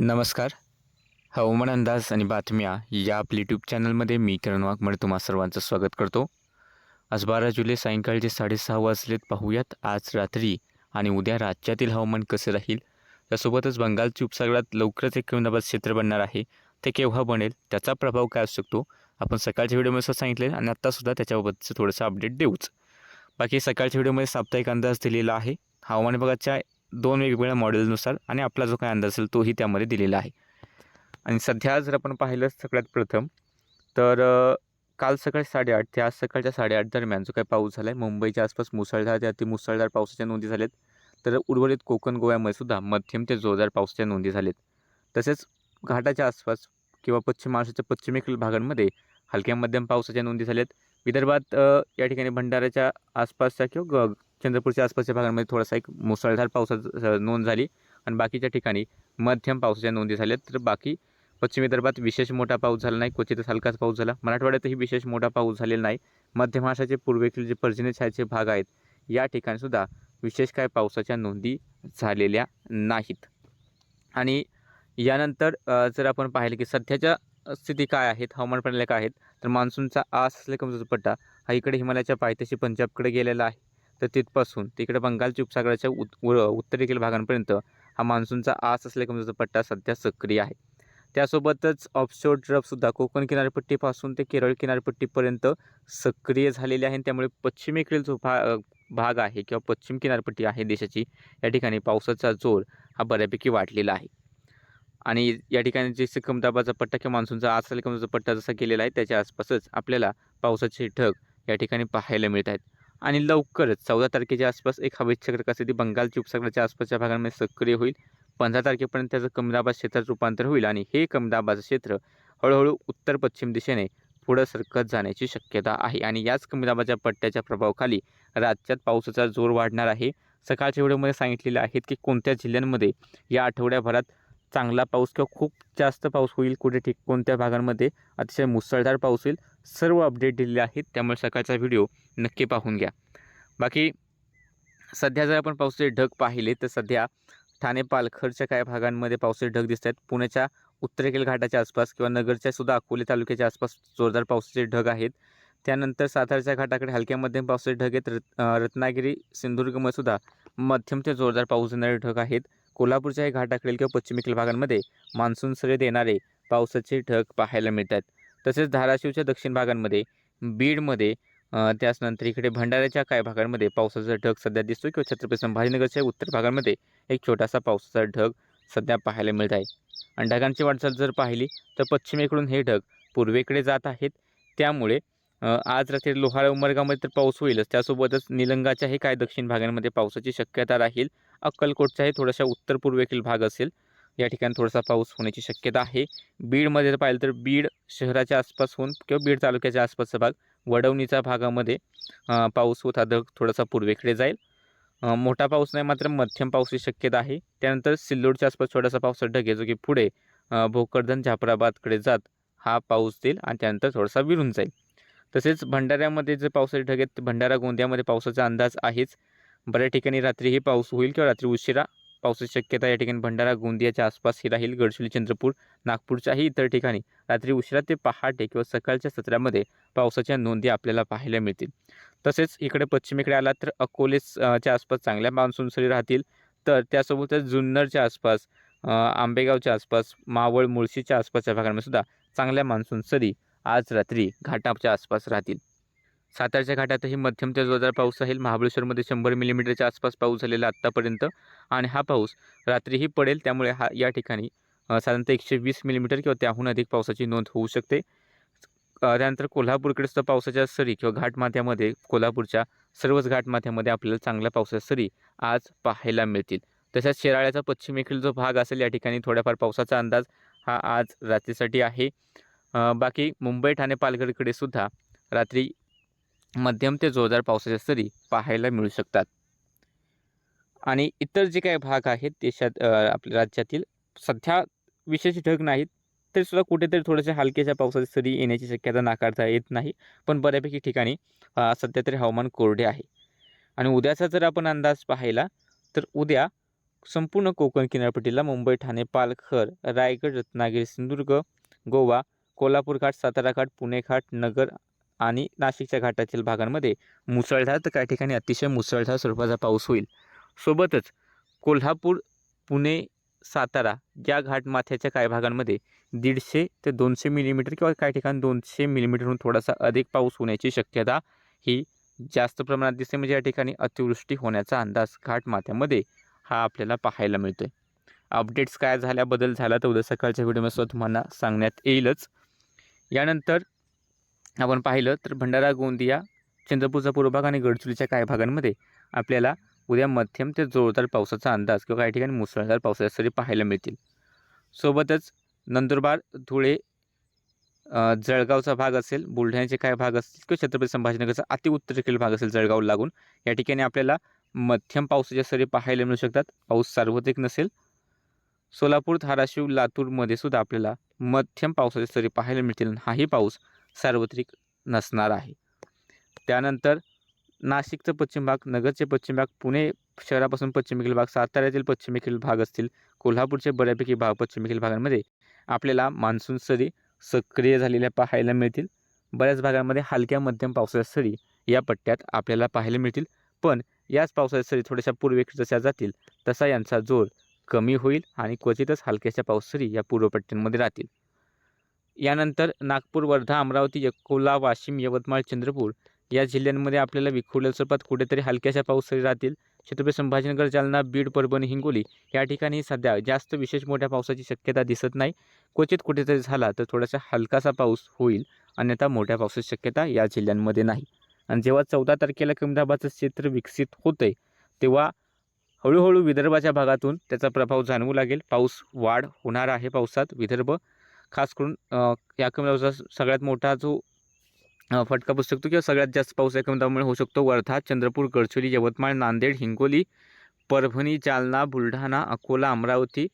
नमस्कार. हवामान अंदाज आणि बातम्या या आपल्या यूट्यूब चॅनलमध्ये मी किरण वाघमळे तुम्हा सर्वांचं स्वागत करतो. आज बारा जुलै सायंकाळचे साडेसहा वाजलेत पाहूयात. आज रात्री आणि उद्या राज्यातील हवामान कसे राहील? त्यासोबतच बंगालची उपसागरात लवकरच एक कमी क्षेत्र बनणार आहे. ते केव्हा बनेल? त्याचा प्रभाव काय असू शकतो? आपण सकाळच्या व्हिडिओमध्ये असं सांगितले आणि आत्तासुद्धा त्याच्याबाबतचं थोडंसं अपडेट देऊच. बाकी सकाळच्या व्हिडिओमध्ये साप्ताहिक अंदाज दिलेला आहे. हवामान विभागाच्या दोन वेगवेगळ्या मॉडेलनुसार आणि आपला जो काय अंदाज असेल तोही त्यामध्ये दिलेला आहे. आणि सध्या जर आपण पाहिलं सगळ्यात प्रथम तर काल सकाळी साडेआठ ते आज सकाळच्या साडेआठ दरम्यान जो काही पाऊस झाला आहे मुंबईच्या आसपास मुसळधार ते अति मुसळधार पावसाच्या नोंदी झाल्यात. तर उर्वरित कोकण गोव्यामध्ये सुद्धा मध्यम ते जोरदार पावसाच्या नोंदी झालेत तसेच घाटाच्या आसपास किंवा पश्चिम महाराष्ट्राच्या पश्चिमेकडील भागांमध्ये हलक्या मध्यम पावसाच्या नोंदी झाल्यात. विदर्भात या ठिकाणी भंडाऱ्याच्या आसपासच्या किंवा ग चंद्रपूरच्या आसपासच्या भागांमध्ये थोडासा एक मुसळधार पावसाचा नोंद झाली. आणि बाकीच्या ठिकाणी मध्यम पावसाच्या नोंदी झाल्या तर बाकी पश्चिम विदर्भात विशेष मोठा पाऊस झाला नाही. क्वचितच हलकाच पाऊस झाला. मराठवाड्यातही विशेष मोठा पाऊस झालेला नाही. मध्य महाराष्ट्राचे पूर्वेकडील जे पर्जन्य छायाचे भाग आहेत या ठिकाणीसुद्धा विशेष काय पावसाच्या नोंदी झालेल्या नाहीत. आणि यानंतर जर आपण पाहिलं की सध्याच्या स्थिती काय आहेत हवामान प्रणाल्या काय आहेत तर मान्सूनचा आस असलेला कमजोर पट्टा हा इकडे हिमालयाच्या पायथ्याशी पंजाबकडे गेलेला आहे. तर तिथपासून तिकडे बंगालच्या उपसागराच्या उत उ- उत्तरेकडील भागांपर्यंत हा मान्सूनचा आस असलेला कमजोर पट्टा सध्या सक्रिय आहे. त्यासोबतच ऑफशोर ड्रफसुद्धा कोकण किनारपट्टीपासून ते केरळ किनारपट्टीपर्यंत सक्रिय झालेले आहे. आणि त्यामुळे पश्चिमेकडील जो भा भाग आहे किंवा पश्चिम किनारपट्टी आहे देशाची या ठिकाणी पावसाचा जोर हा बऱ्यापैकी वाढलेला आहे. आणि या ठिकाणी जे कमी पट्टा किंवा मान्सूनचा आज असलेला पट्टा जसा गेलेला आहे त्याच्या आसपासच आपल्याला पावसाचे ढग या ठिकाणी पाहायला मिळत आहेत. आणि लवकरच चौदा तारखेच्या आसपास एक हवेत चक्रक कसं ती बंगालच्या उपसागराच्या आसपासच्या भागांमध्ये सक्रिय होईल. पंधरा तारखेपर्यंत त्याचं कमी क्षेत्रात रूपांतर होईल आणि हे कमी दाबाचं क्षेत्र हळूहळू उत्तर पश्चिम दिशेने पुढं सरकत जाण्याची शक्यता आहे. आणि याच कमी दाबाच्या पट्ट्याच्या प्रभावाखाली राज्यात पावसाचा जोर वाढणार आहे. सकाळच्या व्हिडिओमध्ये सांगितलेले आहेत की कोणत्या जिल्ह्यांमध्ये या आठवड्याभरात चांगला पाऊस किंवा खूप जास्त पाऊस होईल कुठे ठीक कोणत्या भागांमध्ये अतिशय मुसळधार पाऊस होईल सर्व अपडेट दिलेले आहेत त्यामुळे सकाळचा व्हिडिओ नक्की पाहून घ्या. बाकी सध्या जर आपण पावसाचे ढग पाहिले तर सध्या ठाणे पालघरच्या काही भागांमध्ये पावसाचे ढग दिसत आहेत. पुण्याच्या उत्तरेकडील घाटाच्या आसपास किंवा नगरच्या सुद्धा अकोले तालुक्याच्या आसपास जोरदार पावसाचे ढग आहेत. त्यानंतर सातारच्या घाटाकडे हलक्या मध्यम पावसाचे ढग आहेत. रत रत्नागिरी सिंधुदुर्गमध्ये सुद्धा मध्यम ते जोरदार पाऊस देणारे ढग आहेत. कोल्हापूरच्या घाटाकडील किंवा पश्चिमेकडील भागांमध्ये मान्सून सरे देणारे पावसाचे ढग पाहायला मिळतात. तसेच धाराशिवच्या दक्षिण भागांमध्ये बीडमध्ये त्याचनंतर इकडे भंडाऱ्याच्या काही भागांमध्ये पावसाचा ढग सध्या दिसतो किंवा छत्रपती संभाजीनगरच्या उत्तर भागांमध्ये एक छोटासा पावसाचा ढग सध्या पाहायला मिळत आहे. आणि ढगांची वाटचाल जर पाहिली तर पश्चिमेकडून हे ढग पूर्वेकडे जात आहेत. त्यामुळे आज रात्री लोहारा उमरगामध्ये तर पाऊस होईलच. त्यासोबतच निलंगाच्याही काही दक्षिण भागांमध्ये पावसाची शक्यता राहील. अक्कलकोटचाही थोडासा उत्तर पूर्वेकडील भाग असेल. या ठिकाणी थोडासा पाऊस होण्याची शक्यता आहे. बीडमध्ये जर पाहिलं तर बीड शहराच्या आसपास होऊन किंवा बीड तालुक्याच्या आसपासचा भाग वडवणीच्या भागामध्ये पाऊस होता ढग थोडासा पूर्वेकडे जाईल. मोठा पाऊस नाही मात्र मध्यम पावसाची शक्यता आहे. त्यानंतर सिल्लोडच्या आसपास थोडासा पाऊस ढगे आहे जो की पुढे भोकरधन झापराबादकडे जात हा पाऊस देईल आणि त्यानंतर थोडासा विरून जाईल. तसेच भंडाऱ्यामध्ये जे पावसाचे ढग आहेत भंडारा गोंदियामध्ये पावसाचा अंदाज आहेच. बऱ्याच ठिकाणी रात्रीही पाऊस होईल किंवा रात्री उशिरा पावसाची शक्यता या ठिकाणी भंडारा गोंदियाच्या आसपास ही राहील गडचिरोली चंद्रपूर नागपूरच्याही इतर ठिकाणी रात्री उशिरा ते पहाटे किंवा सकाळच्या सत्रामध्ये पावसाच्या नोंदी आपल्याला पाहायला मिळतील. तसेच इकडे पश्चिमेकडे आला तर अकोलेच्या आसपास चांगल्या मान्सून सरी राहतील. तर त्यासोबतच जुन्नरच्या आसपास आंबेगावच्या आसपास मावळ मुळशीच्या आसपासच्या भागांमध्ये सुद्धा चांगल्या मान्सून सरी आज रात्री घाटाच्या आसपास राहतील. सातारच्या घाटातही मध्यम ते जोरदार पाऊस राहील. महाबळेश्वरमध्ये शंभर मिलीमीटरच्या आसपास पाऊस झालेला आत्तापर्यंत. आणि हा पाऊस रात्रीही पडेल. त्यामुळे हा या ठिकाणी साधारणतः एकशे वीस मिलीमीटर किंवा त्याहून अधिक पावसाची नोंद होऊ शकते. त्यानंतर कोल्हापूरकडे सुद्धा पावसाच्या सरी किंवा घाटमाथ्यामध्ये कोल्हापूरच्या सर्वच घाटमाथ्यामध्ये आपल्याला चांगल्या पावसाच्या सरी आज पाहायला मिळतील. तशाच शिराळ्याचा पश्चिमेकडील जो भाग असेल या ठिकाणी थोड्याफार पावसाचा अंदाज हा आज रात्रीसाठी आहे. बाकी मुंबई ठाणे पालघरकडे सुद्धा रात्री मध्यम ते जोरदार पावसाच्या सरी पाहायला मिळू शकतात. आणि इतर जे काही भाग आहेत देशात आपल्या राज्यातील सध्या विशेष ढग नाहीत तरीसुद्धा कुठेतरी थोड्याशा हलक्याच्या पावसाच्या सरी येण्याची शक्यता नाकारता येत नाही पण बऱ्यापैकी ठिकाणी सध्या तरी हवामान कोरडे आहे. आणि उद्याचा जर आपण अंदाज पाहिला तर उद्या संपूर्ण कोकण किनारपट्टीला मुंबई ठाणे पालघर रायगड रत्नागिरी सिंधुदुर्ग गोवा कोल्हापूर घाट सातारा घाट पुणे घाट नगर आणि नाशिकच्या घाटातील भागांमध्ये मुसळधार तर काही ठिकाणी अतिशय मुसळधार स्वरूपाचा पाऊस होईल. सोबतच कोल्हापूर पुणे सातारा या घाटमाथ्याच्या काही भागांमध्ये दीडशे ते दोनशे मिलीमीटर किंवा काही ठिकाणी दोनशे मिलीमीटरहून थोडासा अधिक पाऊस होण्याची शक्यता ही जास्त प्रमाणात दिसते. म्हणजे या ठिकाणी अतिवृष्टी होण्याचा अंदाज घाटमाथ्यामध्ये हा आपल्याला पाहायला मिळतो आहे अपडेट्स काय झाल्या बदल झाला तर उद्या सकाळच्या व्हिडिओमध्ये सुद्धा तुम्हाला सांगण्यात येईलच. यानंतर आपण पाहिलं तर भंडारा गोंदिया चंद्रपूरचा पूर्व भाग आणि गडचिरोलीच्या काही भागांमध्ये आपल्याला उद्या मध्यम ते जोरदार पावसाचा अंदाज किंवा काही ठिकाणी मुसळधार पावसाच्या सरी पाहायला मिळतील. सोबतच नंदुरबार धुळे जळगावचा भाग असेल बुलढाण्याचे काही भाग असतील किंवा छत्रपती संभाजीनगरचा अति उत्तरेकडील भाग असेल जळगाव लागून या ठिकाणी आपल्याला मध्यम पावसाच्या सरी पाहायला मिळू शकतात. पाऊस सार्वत्रिक नसेल सोलापूर धाराशिव लातूरमध्ये सुद्धा आपल्याला मध्यम पावसाच्या सरी पाहायला मिळतील हाही पाऊस सार्वत्रिक नसणार आहे. त्यानंतर नाशिकचं पश्चिम भाग नगरचे पश्चिम भाग पुणे शहरापासून पश्चिमेकडील भाग साताऱ्यातील पश्चिमेकडील भाग असतील कोल्हापूरचे बऱ्यापैकी भाग पश्चिमेकडील भागांमध्ये आपल्याला मान्सून सरी सक्रिय झालेल्या पाहायला मिळतील. बऱ्याच भागांमध्ये हलक्या मध्यम पावसाच्या सरी या पट्ट्यात आपल्याला पाहायला मिळतील. पण याच पावसाच्या सरी थोड्याशा पूर्वेकडे जशा जातील तसा यांचा जोर कमी होईल आणि क्वचितच हलक्याच्या पावसरी या पूर्व पट्ट्यांमध्ये राहतील. यानंतर नागपूर वर्धा अमरावती अकोला वाशिम यवतमाळ चंद्रपूर या जिल्ह्यांमध्ये आपल्याला विखुरलेल्या स्वरूपात कुठेतरी हलक्याशा पाऊस राहतील. छत्रपती संभाजीनगर जालना बीड परभणी हिंगोली या ठिकाणी सध्या जास्त विशेष मोठ्या पावसाची शक्यता दिसत नाही. क्वचित कुठेतरी झाला तर थोडासा हलकासा पाऊस होईल अन्यथा मोठ्या पावसाची शक्यता या जिल्ह्यांमध्ये नाही. आणि जेव्हा चौदा तारखेला कमी दाबाचं क्षेत्र विकसित होतंय तेव्हा हळूहळू विदर्भाच्या भागातून त्याचा प्रभाव जाणवू लागेल. पाऊस वाढ होणार आहे पावसात विदर्भ खास करून या कमी दाबाचा सगळ्यात मोठा जो फटका बसू शकतो किंवा सगळ्यात जास्त पाऊस या कमी दाबामुळे होऊ शकतो. वर्धा चंद्रपूर गडचिरोली यवतमाळ नांदेड हिंगोली परभणी जालना बुलढाणा अकोला अमरावती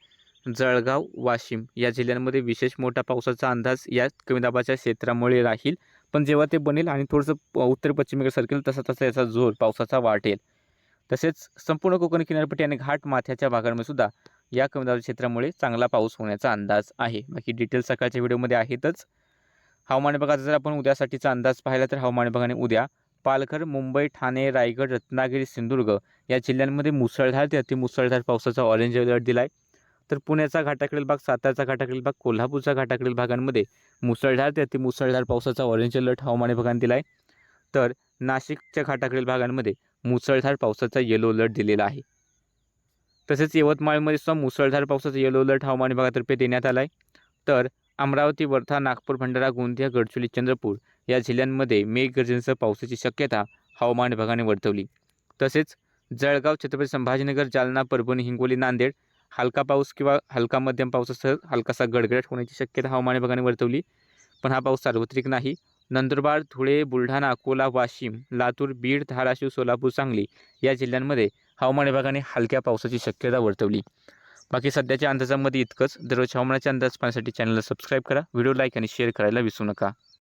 जळगाव वाशिम या जिल्ह्यांमध्ये विशेष मोठा पावसाचा अंदाज या कमी दाबाच्या क्षेत्रामुळे राहील. पण जेव्हा ते बनेल आणि थोडंसं प- उत्तर पश्चिमेकडे सरकेल तसा तसा याचा जोर पावसाचा वाढेल. तसेच संपूर्ण कोकण किनारपट्टी आणि घाट माथ्याच्या भागांमध्ये सुद्धा या कमी दाबाच्या क्षेत्रामुळे चांगला पाऊस होण्याचा अंदाज आहे. बाकी डिटेल्स सकाळच्या व्हिडिओमध्ये आहेतच. हवामान विभागाचा जर आपण उद्यासाठीचा अंदाज पाहिला तर हवामान विभागाने उद्या पालघर मुंबई ठाणे रायगड रत्नागिरी सिंधुदुर्ग या जिल्ह्यांमध्ये मुसळधार ते अतिमुसळधार पावसाचा ऑरेंज अलर्ट दिला आहे तर पुण्याचा घाटाकडील भाग सातारचा घाटाकडील भाग कोल्हापूरच्या घाटाकडील भागांमध्ये मुसळधार ते अतिमुसळधार पावसाचा ऑरेंज अलर्ट हवामान विभागाने दिला आहे तर नाशिकच्या घाटाकडील भागांमध्ये मुसळधार पावसाचा येलो अलर्ट दिलेला आहे. तसेच यवतमाळमध्ये सुद्धा मुसळधार पावसाचा येलो अलर्ट हवामान विभागातर्फे देण्यात आला आहे तर अमरावती वर्धा नागपूर भंडारा गोंदिया गडचिरोली चंद्रपूर या जिल्ह्यांमध्ये मेघगर्जनेसह पावसाची शक्यता हवामान विभागाने वर्तवली. तसेच जळगाव छत्रपती संभाजीनगर जालना परभणी हिंगोली नांदेड हलका पाऊस किंवा हलका मध्यम पावसासह हलकासा गडगडाट होण्याची शक्यता हवामान विभागाने वर्तवली. पण हा पाऊस सार्वत्रिक नाही. नंदुरबार धुळे बुलढाणा अकोला वाशिम लातूर बीड धाराशिव सोलापूर सांगली या जिल्ह्यांमध्ये हवामान विभागाने हलक्या पावसाची शक्यता वर्तवली. बाकी सध्याच्या अंदाजामध्ये इतकंच. दररोज हवामानाचे अंदाज पाहण्यासाठी चॅनलला सबस्क्राईब करा. व्हिडिओ लाईक आणि शेअर करायला विसरू नका.